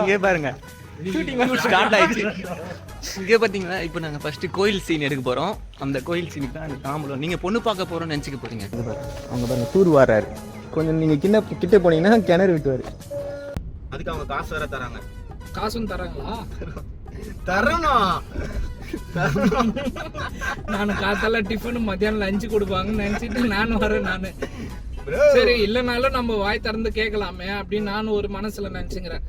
இங்கே பாருங்க. ஸ்டார்ட் ஆயிடுச்சு. இங்கே பார்த்தீங்கன்னா இப்போ நாங்கள் ஃபர்ஸ்ட் கோயில் சீன் எடுக்க போகிறோம் அந்த கோயில் சீனுக்கு தான் அந்த தாம்பலம் நீங்கள் பொண்ணு பார்க்க போகிறோம்னு நினச்சிக்க பாருங்க அவங்க பாருங்க டூர் வர்றாரு. கொஞ்சம் நீங்கள் கிட்ட கிட்ட போனீங்கன்னா கிணறு விட்டுவார். அதுக்கு அவங்க காசு வேற தராங்க. காசும் தராங்களா? தரணும். நான் காத்தால டிஃபன் மத்தியானம் லஞ்சு கொடுப்பாங்கன்னு நினைச்சிட்டு நானும் வரேன் நானு. சரி இல்லைனாலும் நம்ம வாய் திறந்து கேட்கலாமே அப்படின்னு நானும் ஒரு மனசுல நினைச்சுக்கிறேன்.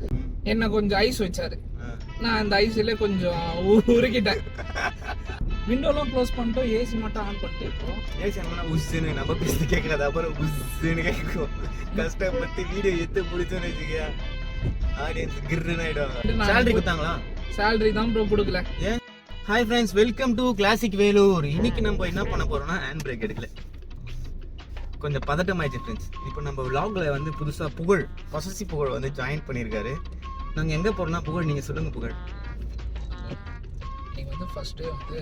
என்ன கொஞ்சம் ஐஸ் வச்சாரு. நான் அந்த ஐஸ்ல கொஞ்சம் உ- உருகிட்டேன். விண்டோலாம் க்ளோஸ் பண்ணிட்டோம். ஏசி மட்டும் ஆன் பண்ணிட்டு இருக்கோம். ஏசி அண்ணா உஸ்ஸுன்னு நம்ம பேசி கேட்கறது. அப்புறம் உஸ்ஸுன்னு கேட்கும். கஷ்டப்பட்டு வீடியோ எடுத்து முடிச்சோன்னு வச்சுக்க ஆடியன்ஸ் கிர்ன்னு ஆயிடுவாங்க. சேலரி கொடுத்தாங்களா? சேலரி தான் ப்ரோ கொடுக்கல. ஏன்? Hi friends welcome to classic Vellore இன்னைக்கு நம்ம என்ன பண்ண போறோம்னா ஹேண்ட் பிரேக் எடுக்கல. கொஞ்சம் பதட்டம் ஆயிடுச்சு ஃப்ரெண்ட்ஸ் இப்போ நம்ம vlogல வந்து புதுசா புகழ் பொசசி புகழ் வந்து ஜாயின் பண்ணியிருக்காரு நாங்க எங்க போறோம்னா புகழ் நீங்க சொல்லுங்க புகழ். நீங்கள் வந்து ஃபஸ்ட்டு வந்து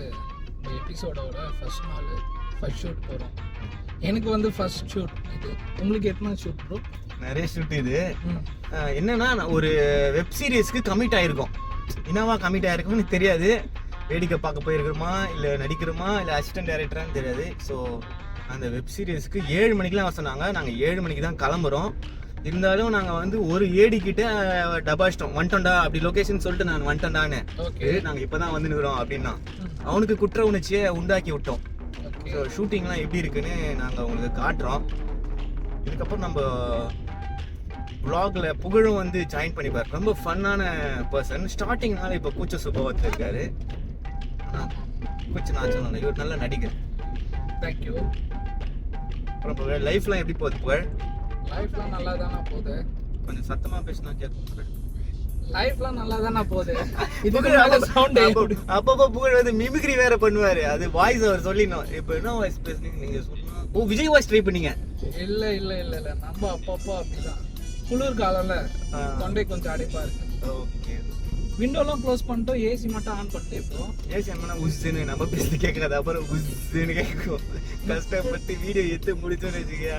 இந்த எபிசோடோட ஃபர்ஸ்ட் நாள் ஃபர்ஸ்ட் ஷூட் போகிறோம் எனக்கு வந்து ஃபர்ஸ்ட் ஷூட் இது. உங்களுக்கு எத்தனை ஷூட் ப்ரோ நிறைய ஷூட் இது. என்னன்னா நான் ஒரு வெப் சீரிஸ்க்கு கமிட் ஆயிருக்கோம். என்னவா கமிட் ஆயிருக்கோம்னு தெரியாது. வேடிக்கை பார்க்க போயிருக்கிறோமா இல்லை நடிக்கிறோமா இல்லை அசிஸ்டன்ட் டைரக்டரான்னு தெரியாது. ஸோ அந்த வெப் சீரிஸ்க்கு ஏழு மணிக்கெலாம் சொன்னாங்க. நாங்கள் ஏழு மணிக்கு தான் கிளம்புறோம். இருந்தாலும் நாங்கள் வந்து ஒரு ஏடி கிட்ட டபாச்சிட்டோம் வந்துட்டோம்டா அப்படி லொகேஷன் சொல்லிட்டு நான் வந்துட்டோம்டான்னு நாங்கள் இப்போ தான் வந்துருக்கிறோம் அப்படின்னா. அவனுக்கு குற்ற உணர்ச்சியை உண்டாக்கி விட்டோம். ஸோ ஷூட்டிங்லாம் எப்படி இருக்குன்னு நாங்கள் உங்களுக்கு காட்டுறோம். இதுக்கப்புறம் நம்ம vlogல புகழும் வந்து ஜாயின் பண்ணிப்பார் ரொம்ப ஃபன்னான பர்சன் ஸ்டார்டிங்னால இப்போ கூச்ச சுபாவத்தில் இருக்காரு. கூச்ச நாச்சம் இல்லை. இவர் நல்ல நடிகர். தேங்க்யூ அப்புறம் புகழ் லைஃப்லாம் எப்படி போகுது புகழ்? லைஃப்லாம் நல்லா தானே போகுது. கொஞ்சம் சத்தமா பேசினா புகழ். லைஃப்லாம் நல்லா தானே போகுது. இதுக்கு சவுண்ட் அப்பப்ப- புகழ் வந்து மிமிக்ரி வேற பண்ணுவாரு. அது வாய்ஸ் அவர் சொல்லிடணும். இப்போ என்ன வாய்ஸ் பேசுனீங்க? நீங்க சொல்லணும் ஓ விஜய் வாய்ஸ் ட்ரை பண்ணீங்க. இல்ல இல்ல இல்ல இல்ல. நம்ம அப்பப்போ அப்படிதான். குளிர் காலம்ல. தொண்டை கொஞ்சம் அடைப்பா இருக்கு. ஓகே. விண்டோலாம் க்ளோஸ் பண்ணிட்டோம் ஏசி மட்டும் ஆன் பண்ணிட்டு இப்போ. ஏசி அண்ணா உஸ்ஸுன்னு நம்ம பேசி கேட்கறது அப்புறம் உஸ்ஸுன்னு கேட்கும். கஷ்டப்பட்டு வீடியோ எடுத்து முடிச்சோன்னு வச்சுக்க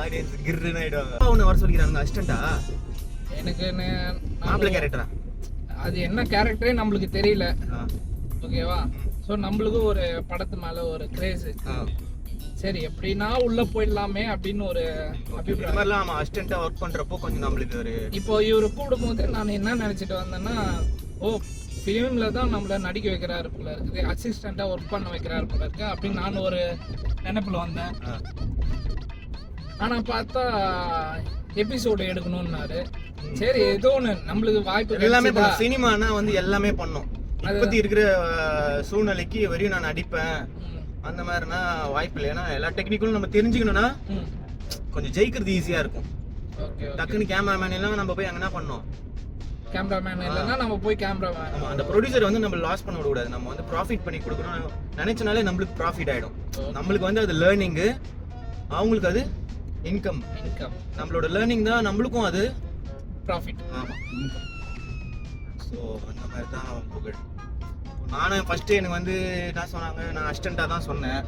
ஆடியன்ஸ் கிர்ன்னு ஆயிடுவாங்க. ஒன்று வர சொல்லிக்கிறாங்க அசிஸ்டண்டா? எனக்கு மாப்பிள்ளை கேரக்டரா அது என்ன கேரக்டரே நம்மளுக்கு தெரியல. ஓகேவா ஸோ நம்மளுக்கு ஒரு படத்து மேல ஒரு கிரேஸ் சரி எப்படின்னா உள்ள போயிடலாமே அப்படின்னு ஒரு அபிப்பிராயம். நம்ம அசிஸ்டண்டா ஒர்க் பண்றப்போ கொஞ்சம் நம்மளுக்கு ஒரு இப்போ இவரு கூப்பிடும்போது நான் என்ன நினைச்சிட்டு வந்தேன்னா ஓ ஃபிலிமில் தான் நம்மள நடிக்க வைக்கிறாரு போல இருக்குது அசிஸ்டண்ட்டாக ஒர்க் பண்ண வைக்கிறாரு போல இருக்கு அப்படின்னு நான் ஒரு நினைப்புல வந்தேன். ஆ, ஆனா பார்த்தா எபிசோடு எடுக்கணும்னாரு. சரி ஏதோ ஒன்று நம்மளுக்கு வாய்ப்பு எல்லாமே சினிமானா வந்து எல்லாமே பண்ணும். இப்பத்தி இருக்கிற சூழ்நிலைக்கு வரையும் நான் நடிப்பேன். அந்த மாதிரினா வாய்ப்பு இல்லை ஏன்னா எல்லா டெக்னிக்கலும் நம்ம தெரிஞ்சுக்கணும்னா. கொஞ்சம் ஜெயிக்கிறது ஈஸியா இருக்கும். டக்குன்னு கேமராமேன் எல்லாம் நம்ம போய் அங்க என்ன பண்ணோம் கேமராமேன் இல்லைன்னா நம்ம போய் கேமராமேன் ஆமா அந்த ப்ரொடியூசர் வந்து நம்ம லாஸ் பண்ண விடக்கூடாது. நம்ம வந்து ப்ராஃபிட் பண்ணி கொடுக்கணும். நினைச்சனாலே நம்மளுக்கு ப்ராஃபிட் ஆயிடும். நம்மளுக்கு வந்து அது லேர்னிங்கு அவங்களுக்கு அது இன்கம் இன்கம் நம்மளோட லேர்னிங் தான் நம்மளுக்கும் அது ப்ராஃபிட் ஆமா ஸோ அந்த மாதிரி தான் புகழ். நானும் ஃபர்ஸ்ட் எனக்கு வந்து என்ன சொன்னாங்க நான் அசிஸ்டண்ட்டாக தான் சொன்னேன்.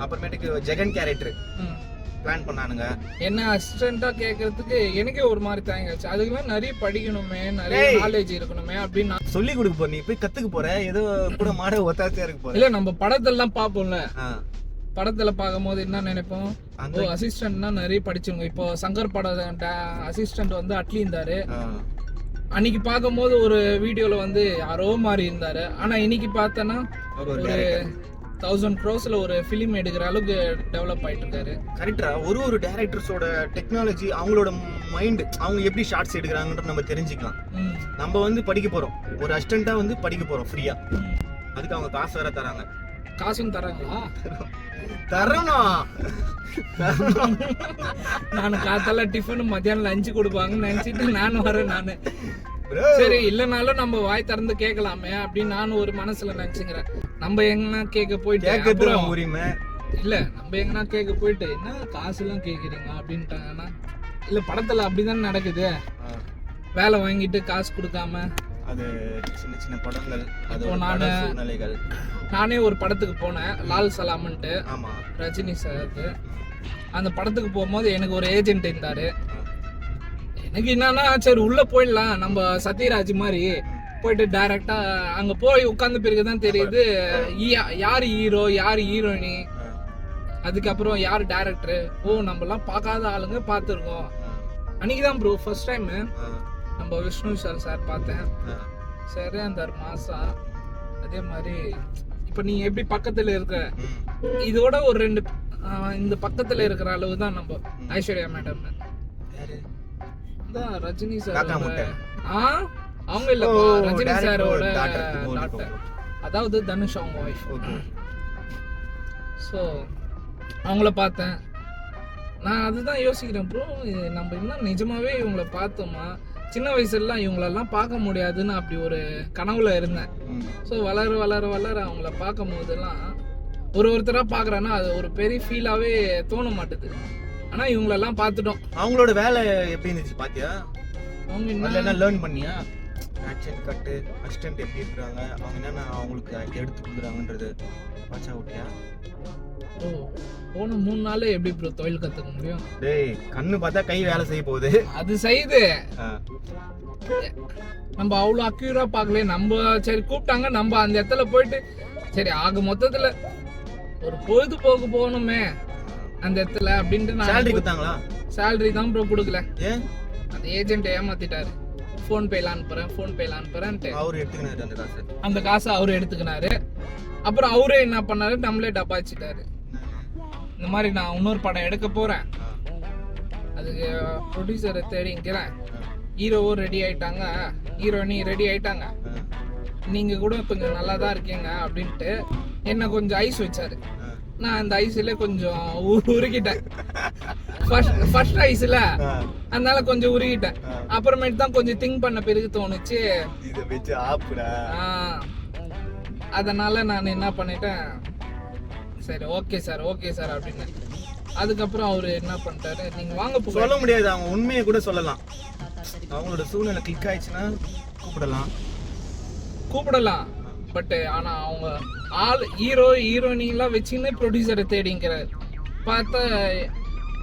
அப்புறமேட்டுக்கு ஜெகன் கேரக்டர் ம். பிளான் பண்ணானுங்க. என்ன அசிஸ்டண்டா கேட்கறதுக்கு எனக்கே ஒரு மாதிரி தாங்கிடுச்சு அதுக்கெல்லாம் நிறைய படிக்கணுமே நிறைய. நாலேஜ் இருக்கணுமே அப்படின்னு நான் சொல்லி கொடுக்க போற நீ போய் கத்துக்க போற. ஏதோ கூட மாட ஒத்தாச்சியா இருக்க போற. இல்ல நம்ம படத்தெல்லாம் பார்ப்போம்ல. படத்துல பார்க்கும்போது என்ன நினைப்போம்? அந்த அசிஸ்டன்ட்னா நிறைய படிச்சவங்க இப்போ சங்கர் படம் அசிஸ்டன்ட் வந்து அட்லி இருந்தாரு அன்னைக்கு பார்க்கும்போது ஒரு வீடியோல வந்து யாரோ மாதிரி இருந்தாரு. ஆனா இன்னைக்கு பார்த்தனா அவர் ஒரு தௌசண்ட் க்ரோஸ்ல ஒரு ஃபிலிம் எடுக்கிற அளவுக்கு டெவலப் ஆயிட்டு இருக்காரு. கரெக்டா ஒரு ஒரு டேரக்டர்ஸோட டெக்னாலஜி அவங்களோட மைண்ட் அவங்க எப்படி ஷார்ட்ஸ் எடுக்கிறாங்கன்ற நம்ம தெரிஞ்சுக்கலாம். நம்ம வந்து படிக்க போறோம். ஒரு அசிஸ்டண்டா வந்து படிக்க போறோம் ஃப்ரீயா ம். அதுக்கு அவங்க காசு வேற தராங்க. காசும் தராங்களா? தரணும். நான் காத்தால டிஃபன் மத்தியானம் லஞ்சு கொடுப்பாங்கன்னு நினைச்சிட்டு நானும் வரேன் நானு. சரி இல்லைனாலும் நம்ம வாய் திறந்து கேட்கலாமே அப்படின்னு நானும் ஒரு மனசுல நினைச்சுக்கிறேன். நம்ம எங்கன்னா கேட்க போயிட்டு கேட்கறது உரிமை. இல்ல நம்ம எங்கன்னா கேட்க போயிட்டு என்ன காசு எல்லாம் கேக்குறீங்க அப்படின்ட்டாங்கன்னா இல்ல படத்துல அப்படிதானே நடக்குது. வேலை வாங்கிட்டு காசு கொடுக்காம. அது சின்ன சின்ன படங்கள் அது நானு- சூழ்நிலைகள். நானே ஒரு படத்துக்கு போனேன் லால் சலாம்ன்ட்டு. ஆமா. ரஜினி சாருக்கு அந்த படத்துக்கு போகும்போது எனக்கு ஒரு ஏஜென்ட் இருந்தாரு. எனக்கு என்னன்னா சரி உள்ள போயிடலாம். நம்ம சத்யராஜ் மாதிரி போயிட்டு டைரக்டா அங்க போய் உட்கார்ந்த பிறகுதான் தெரியுது யாரு ஹீரோ யாரு ஹீரோயினி அதுக்கப்புறம் யார் டேரக்டர் ஓ நம்ம எல்லாம் பார்க்காத ஆளுங்க பார்த்துருக்கோம். அன்னைக்கு தான் ப்ரோ ஃபர்ஸ்ட் டைம் நம்ம விஷ்ணு சார் சார் பார்த்தேன். சரி அந்த மாசா. அதே மாதிரி இப்போ நீ எப்படி பக்கத்துல இருக்க? இதோட ஒரு ரெண்டு இந்த பக்கத்துல இருக்கிற அளவு தான் நம்ம ஐஸ்வர்யா மேடம். தான் ரஜினி சார். ஆ? அவங்க இல்லப்பா ஓ, ரஜினி சாரோட டாக்டர் அதாவது தனுஷ் அவங்க ஒய்ஃப் ஸோ அவங்கள பார்த்தேன். நான் அதுதான் யோசிக்கிறேன் ப்ரோ நம்ம இன்னும் நிஜமாவே இவங்கள பார்த்தோமா? சின்ன வயசுலலாம் இவங்களெல்லாம் பார்க்க முடியாதுன்னு அப்படி ஒரு கனவுல இருந்தேன். ஸோ வளர வளர வளர அவங்கள பார்க்கும் போதெல்லாம் ஒரு ஒருத்தராக பார்க்குறேன்னா அது ஒரு பெரிய ஃபீலாகவே தோண மாட்டுது. ஆனால் இவங்களெல்லாம் பார்த்துட்டோம். அவங்களோட வேலை எப்படி இருந்துச்சு பாத்தியா? அவங்க என்ன என்ன லேர்ன் பண்ணியா? ஆக்ஷன் கட்டு அசிஸ்டன்ட் எப்படி இருக்கிறாங்க? அவங்க என்னென்ன அவங்களுக்கு எடுத்து கொடுக்குறாங்கன்றது வாட்ச் அவுட்டியா ஓ போன மூணு நாள் எப்படி ப்ரோ தொழில் கற்றுக்க முடியும்? டேய் கண்ணு பார்த்தா கை வேலை செய்ய போகுது. அது செய்யுது. நம்ம அவ்வளோ அக்யூரா பார்க்கல நம்ம சரி கூப்பிட்டாங்க. நம்ம அந்த இடத்துல போயிட்டு சரி ஆக மொத்தத்துல ஒரு பொழுதுபோக்கு போகணுமே. அந்த இடத்துல அப்படின்ட்டு நான் சேலரி கொடுத்தாங்களா? சேலரி தான் ப்ரோ கொடுக்கல. ஏன்? அந்த ஏஜென்ட் ஏமாத்திட்டாரு. ஃபோன் பேல அனுப்புறேன் ஃபோன் பேல அனுப்புறேன்ட்டு. அவர் எடுத்துக்கினாரு அந்த காசு. அந்த காசை அவரு எடுத்துக்கினாரு. அப்புறம் அவரே என்ன பண்ணாரு? நம்மளே டப்பாச்சிட்டாரு. இந்த மாதிரி நான் இன்னொரு படம் எடுக்க போறேன். அதுக்கு ப்ரொடியூசரை தேடிங்கிறேன் ஹீரோவும் ரெடி ஆயிட்டாங்க. ஹீரோயினி ரெடி ஆயிட்டாங்க. நீங்க கூட கொஞ்சம் நல்லா தான் இருக்கீங்க அப்படின்ட்டு என்ன கொஞ்சம் ஐஸ் வச்சாரு. நான் அந்த ஐஸ்ல கொஞ்சம் உருகிட்டேன். ஃபர்ஸ்ட் ஐஸ்ல. அதனால கொஞ்சம் உருகிட்டேன். அப்புறமேட்டு தான் கொஞ்சம் திங்க் பண்ண பிறகு தோணுச்சு. இதை வச்சு ஆப்புடா. ஆ, அதனால நான் என்ன பண்ணிட்டேன்? சரி ஓகே சார் ஓகே சார் அப்படின்னு. அதுக்கப்புறம் அவரு என்ன பண்ணிட்டாரு? நீங்க வாங்க சொல்ல முடியாது அவங்க உண்மையை கூட சொல்லலாம். அவங்களோட சூழ்நிலை கிளிக் ஆயிடுச்சுன்னா கூப்பிடலாம். கூப்பிடலாம். பட் ஆனா அவங்க ஆள் ஹீரோ ஹீரோயினிலாம் வச்சுன்னு ப்ரொடியூசரை தேடிங்கிறார். பார்த்தா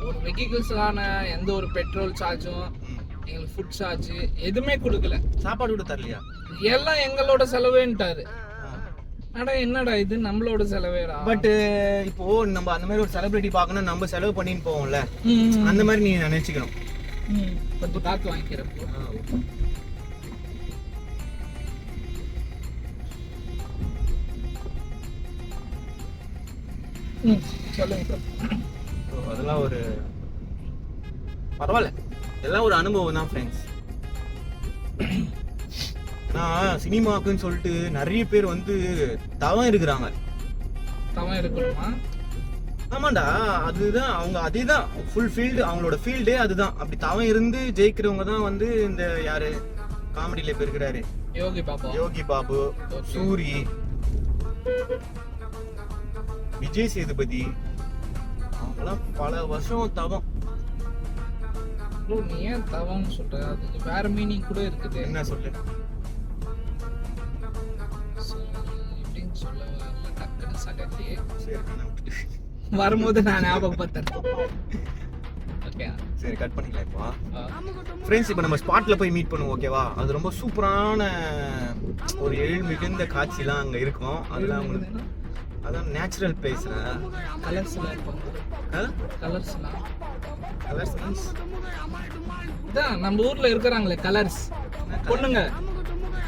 ஒரு வெஹிக்கிள்ஸான எந்த ஒரு பெட்ரோல் சார்ஜும் எங்களுக்கு ஃபுட் சார்ஜ் எதுவுமே கொடுக்கல. சாப்பாடு கூட தரலையா? எல்லாம் எங்களோட செலவேன்ட்டாரு. அட என்னடா இது? நம்மளோட செலவேடா. பட் இப்போ நம்ம அந்த மாதிரி ஒரு செலிபிரிட்டி பார்க்கணும் நம்ம செலவு பண்ணின்னு போவோம்ல. அந்த மாதிரி நீ நினைச்சுக்கணும். கொஞ்சம் காத்து வாங்கிக்கிறேன். ம். சொல்லுங்க அதெல்லாம் ஒரு பரவாயில்ல. எல்லாம் ஒரு அனுபவம் தான் ஃப்ரெண்ட்ஸ் ஏன்னா சினிமாக்குன்னு சொல்லிட்டு நிறைய பேர் வந்து தவம் இருக்கிறாங்க. தவம் இருக்கணுமா ஆமாண்டா அதுதான். அவங்க அதேதான். ஃபுல் ஃபீல்டு அவங்களோட ஃபீல்டே அதுதான். அப்படி தவம் இருந்து ஜெயிக்கிறவங்க தான் வந்து இந்த யாரு? காமெடியில இப்ப இருக்கிறாரு. யோகி பாபா. யோகி பாபு. சூரி. விஜய் சேதுபதி. அவங்களாம் பல வருஷம் தவம். ப்ரோ நீ ஏன் தவம்னு சொல்ற? அதுக்கு வேற மீனிங் கூட இருக்குது. என்ன சொல்லு? எப்படின்னு சொல்ல வரல. டக்குன்னு சகத்தி சரி நான் விட்டுட்டு. வரும்போது நான் ஞாபகப்படுத்தேன் ஓகே. சரி கட் பண்ணிக்கலாம் இப்போ. ஃப்ரெண்ட்ஸ் இப்போ நம்ம ஸ்பாட்ல போய் மீட் பண்ணுவோம் ஓகேவா அது ரொம்ப சூப்பரான ஒரு எழில் மிகுந்த காட்சிலாம் அங்க இருக்கும். அதெல்லாம் உங்களுக்கு அதான் நேச்சுரல் பிளேஸ்ல கலர்ஸ்லாம் இருப்பாங்க கலர்ஸ்லாம் கலர்ஸ் மீன்ஸ் இதான் நம்ம ஊர்ல இருக்கிறாங்களே கலர்ஸ் பொண்ணுங்க.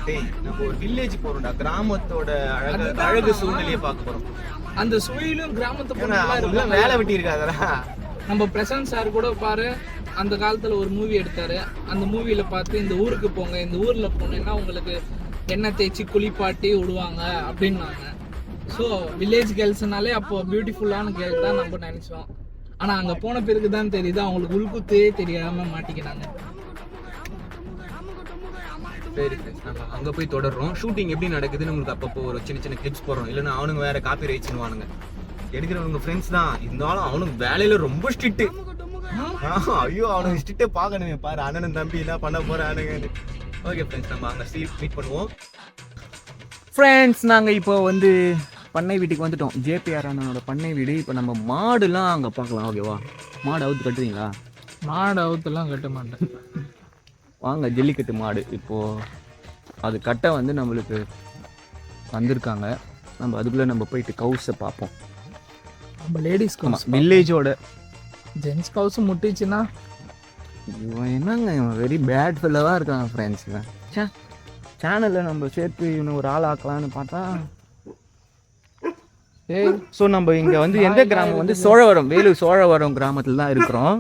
டேய் நம்ம ஒரு வில்லேஜ் போறோம்டா. கிராமத்தோட அழகு. அழகு சூழ்நிலையை பார்க்க போறோம். அந்த சுயிலும் கிராமத்து பொண்ணுங்களா வேலை வெட்டி இருக்காதடா நம்ம பிரசாந்த் சார் கூட பாரு அந்த காலத்துல ஒரு மூவி எடுத்தாரு. அந்த மூவில பார்த்து இந்த ஊருக்கு போங்க இந்த ஊர்ல போனீங்கன்னா உங்களுக்கு எண்ணெய் தேய்ச்சி குளிப்பாட்டி விடுவாங்க அப்படின்னாங்க. ஸோ வில்லேஜ் கேர்ள்ஸ்னாலே அப்போ பியூட்டிஃபுல்லான கேர்ள் தான் நம்ம நினைச்சோம். ஆனா அங்க போன பிறகு தான் தெரியுது அவங்களுக்கு உள்குத்தே தெரியாம மாட்டிக்கிறாங்க சரி நம்ம அங்க போய் தொடர்றோம். ஷூட்டிங் எப்படி நடக்குதுன்னு உங்களுக்கு அப்பப்போ ஒரு சின்ன சின்ன கிளிப்ஸ் போடுறோம். இல்லைன்னா அவனுங்க வேற காப்பி ரைட்ஸ்னுவானுங்க எடுக்கிறவங்க ஃப்ரெண்ட்ஸ் தான். இருந்தாலும் அவனுக்கு வேலையில ரொம்ப ஸ்ட்ரிக்ட்டு ஐயோ அவனுக்கு ஸ்ட்ரிக்டே பார்க்கணுமே. பாரு அண்ணனும் தம்பி என்ன பண்ண போறானுங்க ஓகே ஃப்ரெண்ட்ஸ் நம்ம அங்கே ஸ்ட்ரீட் மீட் பண்ணுவோம். ஃப்ரெண்ட்ஸ் நாங்கள் இப்போ வந்து பண்ணை வீட்டுக்கு வந்துட்டோம். ஜேபிஆர் அண்ணனோட பண்ணை வீடு. இப்போ நம்ம மாடுலாம் அங்கே பார்க்கலாம் ஓகேவா மாடு அவுத்து கட்டுறீங்களா? மாடு அவுத்தெல்லாம் கட்ட மாட்டேன். வாங்க ஜல்லிக்கட்டு மாடு. இப்போது அது கட்ட வந்து நம்மளுக்கு வந்திருக்காங்க நம்ம அதுக்குள்ளே நம்ம போயிட்டு கவுஸை பார்ப்போம். நம்ம லேடிஸ் கவுஸ் வில்லேஜோட ஜென்ஸ் கவுஸ் முட்டிச்சுன்னா? இவன் என்னங்க இவன் வெரி பேட் ஃபெல்லவாக இருக்கான் ஃப்ரெண்ட்ஸ் இவன் சே சேனலில் நம்ம சேர்த்து இவனை ஒரு ஆள் ஆக்கலான்னு பார்த்தா ஸோ நம்ம இங்கே வந்து எந்த கிராமம்? வந்து சோழவரம் வேலூர் சோழவரம் கிராமத்தில் தான் இருக்கிறோம்.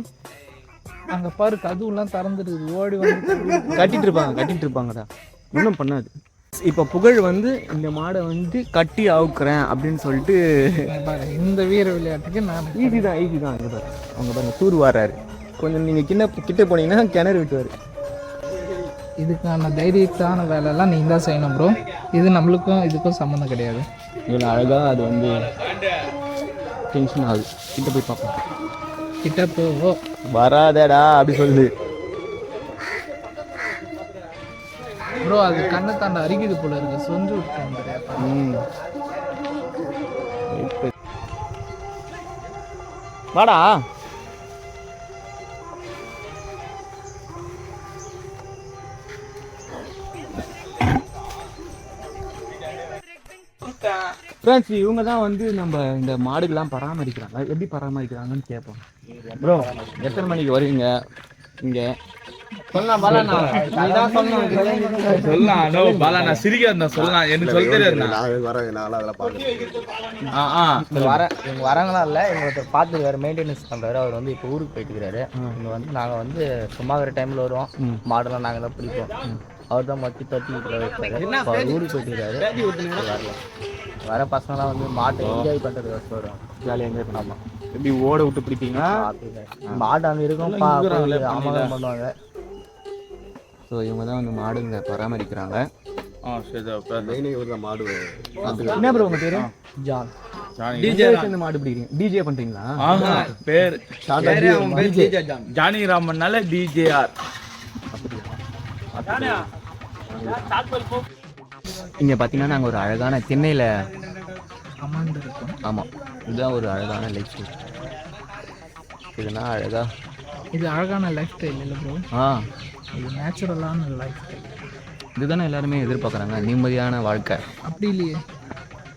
அங்க பாரு கதவுலாம் திறந்துருக்குது ஓடி வந்து கட்டிட்டு இருப்பாங்க கட்டிட்டு இருப்பாங்கடா. ஒன்றும் பண்ணாது. இப்போ புகழ் வந்து இந்த மாடை வந்து கட்டி அவுக்குறேன் அப்படின்னு சொல்லிட்டு இந்த வீர விளையாட்டுக்கு நான் ஈஸி தான் ஈஸி தான் அங்கே பாரு அவங்க பாருங்க தூர் வாராரு. கொஞ்சம் நீங்கள் கிண்ண கிட்ட போனீங்கன்னா கிணறு விட்டுவார். இதுக்கான தைரியத்தான வேலையெல்லாம் நீ தான் செய்யணும் ப்ரோ இது நம்மளுக்கும் இதுக்கும் சம்மந்தம் கிடையாது. இவ்வளோ அழகாக அது வந்து டென்ஷன் ஆகுது. கிட்ட போய் பார்ப்போம். கிட்ட போ வராதடா அப்படி சொல்லுது. ப்ரோ அது கண்ணை தாண்ட அரிக்குது போல இருக்கு. சொஞ்சு ம். வாடா. ஃப்ரெண்ட்ஸ் இவங்க தான் வந்து நம்ம இந்த மாடுகள்லாம் பராமரிக்கிறாங்க. எப்படி பராமரிக்கிறாங்கன்னு கேட்போம் ப்ரோ எத்தனை மணிக்கு வருவீங்க? இங்கே. வரங்களா இல்லை ஒருத்தர் பார்த்துருக்காரு மெயின்டெனன்ஸ் பண்ணுறாரு அவர் வந்து இப்போ ஊருக்கு போயிட்டு இருக்கிறாரு. இங்கே வந்து நாங்கள் வந்து சும்மா இருக்கிற டைமில் வருவோம். மாடெல்லாம் நாங்கள் தான் பிடிப்போம். அவர் தான் மத்தி தட்டி வீட்டில் வைப்பாரு இப்போ அவர் ஊருக்கு போயிட்டு இருக்காரு வரல. வர பசங்களாம் வந்து மாட்டை என்ஜாய் பண்ணுறதுக்கு வருவாங்க ஜாலியாக என்ஜாய் பண்ணாமா எப்படி ஓட விட்டு பிடிப்பீங்களா? மாடு அங்கே இருக்கும் அமகம் பண்ணுவாங்க. ஸோ இவங்க தான் வந்து மாடுங்க பராமரிக்கிறாங்க. ஆ சரி அப்ப மெயினே இவர் தான் மாடு. என்ன ப்ரோ உங்க பேரு? ஜான். மாடு பிடிக்கிறீங்க டிஜே பண்றீங்களா? பேர் ஜானி. ராமன்னால டிஜேஆர் இங்க பாத்தீங்கன்னா நாங்க ஒரு அழகான திண்ணையில ஆமா இதுதான் ஒரு அழகான லைஃப் ஸ்டைல் இதுனா அழகா. இது அழகான லைஃப் ஸ்டைல் இல்லை ப்ரோ ஆ. இது நேச்சுரலான லைஃப் ஸ்டைல் இதுதானே எல்லாருமே எதிர்பார்க்குறாங்க நிம்மதியான வாழ்க்கை. அப்படி இல்லையே.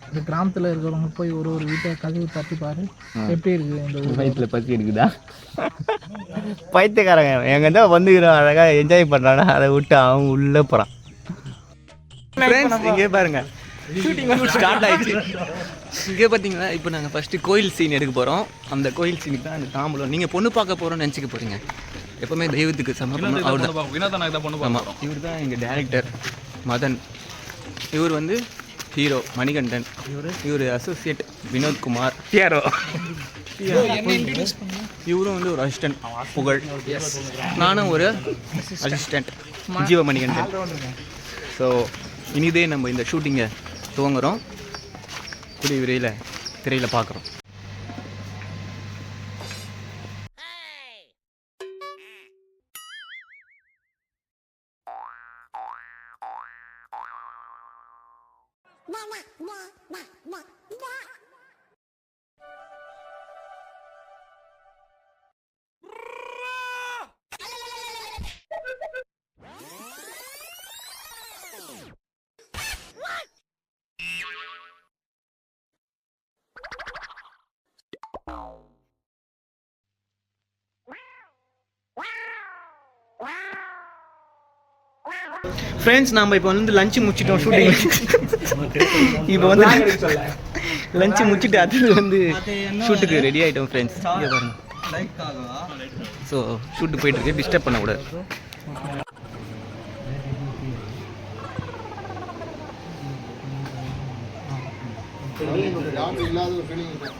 இந்த கிராமத்தில் இருக்கிறவங்க போய் ஒரு ஒரு வீட்டை கதவு தட்டி பாரு எப்படி இருக்கு இந்த ஊர்? வயிற்றுல பத்தி இருக்குதா? பைத்தியக்காரங்க எங்க தான் வந்துக்கிறோம் அழகா என்ஜாய் பண்றானா அதை விட்டு அவன் உள்ள போறான். இங்கே பாருங்க. ஷூட்டிங் ஸ்டார்ட் ஆயிடுச்சு. இங்கே பார்த்தீங்களா இப்போ நாங்கள் ஃபஸ்ட்டு கோயில் சீன் எடுக்க போகிறோம் அந்த கோயில் சீனுக்கு தான் அந்த தாம்பலம். நீங்கள் பொண்ணு பார்க்க போகிறோம்னு நினச்சிக்க போகிறீங்க எப்பவுமே தெய்வத்துக்கு சமர்ப்பணம் அவர் தான் வினோதனா இதை பொண்ணு ஆமாம் இவர் தான் எங்கள் டேரக்டர் மதன். இவர் வந்து ஹீரோ மணிகண்டன். இவர்? இவர் அசோசியேட் வினோத்குமார் ஹீரோ இவரும் வந்து ஒரு அசிஸ்டன்ட் புகழ். நானும் ஒரு அசிஸ்டன்ட் ஜீவ மணிகண்டன் ஸோ இனிதே நம்ம இந்த ஷூட்டிங்கை துவங்குறோம். கூடிய விரைவில் திரையில் பார்க்குறோம். ஃப்ரெண்ட்ஸ் நம்ம இப்போ வந்து லஞ்சு முடிச்சிட்டோம் ஷூட்டிங் இப்போ வந்து லஞ்சு முடிச்சிட்டு அது வந்து ஷூட்டுக்கு ரெடி ஆகிட்டோம் ஃப்ரெண்ட்ஸ் இங்கே பாருங்க. ஸோ ஷூட்டு போயிட்டு இருக்கு டிஸ்டர்ப் பண்ணக்கூடாது இல்லாத ஒரு ஃபீலிங் இருக்கும்